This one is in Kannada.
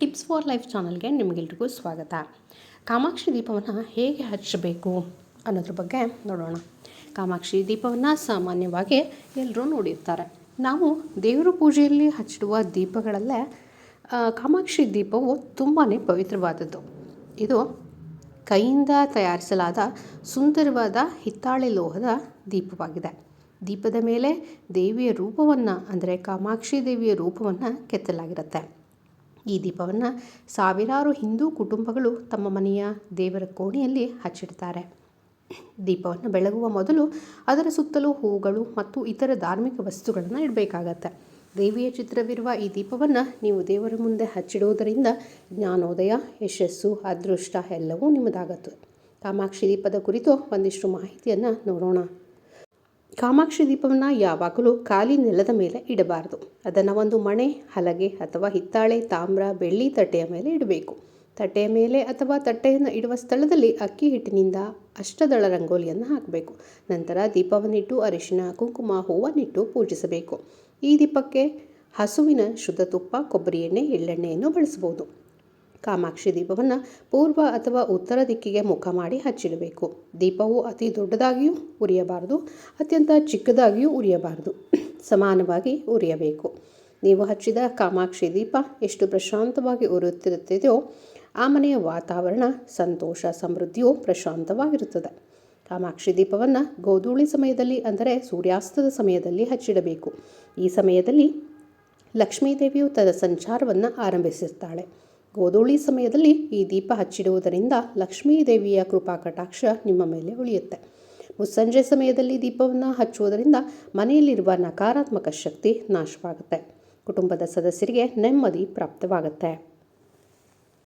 ಟಿಪ್ಸ್ ಫಾರ್ ಲೈಫ್ ಚಾನಲ್ಗೆ ನಿಮಗೆಲ್ರಿಗೂ ಸ್ವಾಗತ. ಕಾಮಾಕ್ಷಿ ದೀಪವನ್ನು ಹೇಗೆ ಹಚ್ಚಬೇಕು ಅನ್ನೋದ್ರ ಬಗ್ಗೆ ನೋಡೋಣ. ಕಾಮಾಕ್ಷಿ ದೀಪವನ್ನು ಸಾಮಾನ್ಯವಾಗಿ ಎಲ್ಲರೂ ನೋಡಿರ್ತಾರೆ. ನಾವು ದೇವರ ಪೂಜೆಯಲ್ಲಿ ಹಚ್ಚಿಡುವ ದೀಪಗಳಲ್ಲೇ ಕಾಮಾಕ್ಷಿ ದೀಪವು ತುಂಬಾ ಪವಿತ್ರವಾದದ್ದು. ಇದು ಕೈಯಿಂದ ತಯಾರಿಸಲಾದ ಸುಂದರವಾದ ಹಿತ್ತಾಳೆ ಲೋಹದ ದೀಪವಾಗಿದೆ. ದೀಪದ ಮೇಲೆ ದೇವಿಯ ರೂಪವನ್ನು, ಅಂದರೆ ಕಾಮಾಕ್ಷಿ ದೇವಿಯ ರೂಪವನ್ನು ಕೆತ್ತಲಾಗಿರುತ್ತೆ. ಈ ದೀಪವನ್ನು ಸಾವಿರಾರು ಹಿಂದೂ ಕುಟುಂಬಗಳು ತಮ್ಮ ಮನೆಯ ದೇವರ ಕೋಣೆಯಲ್ಲಿ ಹಚ್ಚಿಡ್ತಾರೆ. ದೀಪವನ್ನು ಬೆಳಗುವ ಮೊದಲು ಅದರ ಸುತ್ತಲೂ ಹೂಗಳು ಮತ್ತು ಇತರ ಧಾರ್ಮಿಕ ವಸ್ತುಗಳನ್ನು ಇಡಬೇಕಾಗತ್ತೆ. ದೇವಿಯ ಚಿತ್ರವಿರುವ ಈ ದೀಪವನ್ನು ನೀವು ದೇವರ ಮುಂದೆ ಹಚ್ಚಿಡುವುದರಿಂದ ಜ್ಞಾನೋದಯ, ಯಶಸ್ಸು, ಅದೃಷ್ಟ ಎಲ್ಲವೂ ನಿಮ್ಮದಾಗತ್ತೆ. ಕಾಮಾಕ್ಷಿ ದೀಪದ ಕುರಿತು ಒಂದಿಷ್ಟು ಮಾಹಿತಿಯನ್ನು ನೋಡೋಣ. ಕಾಮಾಕ್ಷಿ ದೀಪವನ್ನು ಯಾವಾಗಲೂ ಖಾಲಿ ನೆಲದ ಮೇಲೆ ಇಡಬಾರದು. ಅದನ್ನು ಒಂದು ಮಣೆ, ಹಲಗೆ ಅಥವಾ ಹಿತ್ತಾಳೆ, ತಾಮ್ರ, ಬೆಳ್ಳಿ ತಟ್ಟೆಯ ಮೇಲೆ ಇಡಬೇಕು. ತಟ್ಟೆಯ ಮೇಲೆ ಅಥವಾ ತಟ್ಟೆಯನ್ನು ಇಡುವ ಸ್ಥಳದಲ್ಲಿ ಅಕ್ಕಿ ಹಿಟ್ಟಿನಿಂದ ಅಷ್ಟದಳ ರಂಗೋಲಿಯನ್ನು ಹಾಕಬೇಕು. ನಂತರ ದೀಪವನ್ನಿಟ್ಟು ಅರಿಶಿನ ಕುಂಕುಮ, ಹೂವನ್ನಿಟ್ಟು ಪೂಜಿಸಬೇಕು. ಈ ದೀಪಕ್ಕೆ ಹಸುವಿನ ಶುದ್ಧ ತುಪ್ಪ, ಕೊಬ್ಬರಿ ಎಣ್ಣೆ, ಎಳ್ಳೆಣ್ಣೆಯನ್ನು ಬಳಸಬಹುದು. ಕಾಮಾಕ್ಷಿ ದೀಪವನ್ನು ಪೂರ್ವ ಅಥವಾ ಉತ್ತರ ದಿಕ್ಕಿಗೆ ಮುಖ ಮಾಡಿ ಹಚ್ಚಿಡಬೇಕು. ದೀಪವು ಅತಿ ದೊಡ್ಡದಾಗಿಯೂ ಉರಿಯಬಾರದು, ಅತ್ಯಂತ ಚಿಕ್ಕದಾಗಿಯೂ ಉರಿಯಬಾರದು. ಸಮಾನವಾಗಿ ಉರಿಯಬೇಕು. ನೀವು ಹಚ್ಚಿದ ಕಾಮಾಕ್ಷಿ ದೀಪ ಎಷ್ಟು ಪ್ರಶಾಂತವಾಗಿ ಉರಿಯುತ್ತಿರುತ್ತದೆಯೋ ಆ ಮನೆಯ ವಾತಾವರಣ, ಸಂತೋಷ, ಸಮೃದ್ಧಿಯು ಪ್ರಶಾಂತವಾಗಿರುತ್ತದೆ. ಕಾಮಾಕ್ಷಿ ದೀಪವನ್ನು ಗೋಧೂಳಿ ಸಮಯದಲ್ಲಿ ಅಂದರೆ ಸೂರ್ಯಾಸ್ತದ ಸಮಯದಲ್ಲಿ ಹಚ್ಚಿಡಬೇಕು. ಈ ಸಮಯದಲ್ಲಿ ಲಕ್ಷ್ಮೀದೇವಿಯು ತನ್ನ ಸಂಚಾರವನ್ನು ಆರಂಭಿಸುತ್ತಾಳೆ. ಗೋಧೂಳಿ ಸಮಯದಲ್ಲಿ ಈ ದೀಪ ಹಚ್ಚಿಡುವುದರಿಂದ ಲಕ್ಷ್ಮೀ ದೇವಿಯ ಕೃಪಾ ಕಟಾಕ್ಷ ನಿಮ್ಮ ಮೇಲೆ ಉಳಿಯುತ್ತೆ. ಮುಸ್ಸಂಜೆ ಸಮಯದಲ್ಲಿ ದೀಪವನ್ನು ಹಚ್ಚುವುದರಿಂದ ಮನೆಯಲ್ಲಿರುವ ನಕಾರಾತ್ಮಕ ಶಕ್ತಿ ನಾಶವಾಗುತ್ತೆ. ಕುಟುಂಬದ ಸದಸ್ಯರಿಗೆ ನೆಮ್ಮದಿ ಪ್ರಾಪ್ತವಾಗುತ್ತೆ.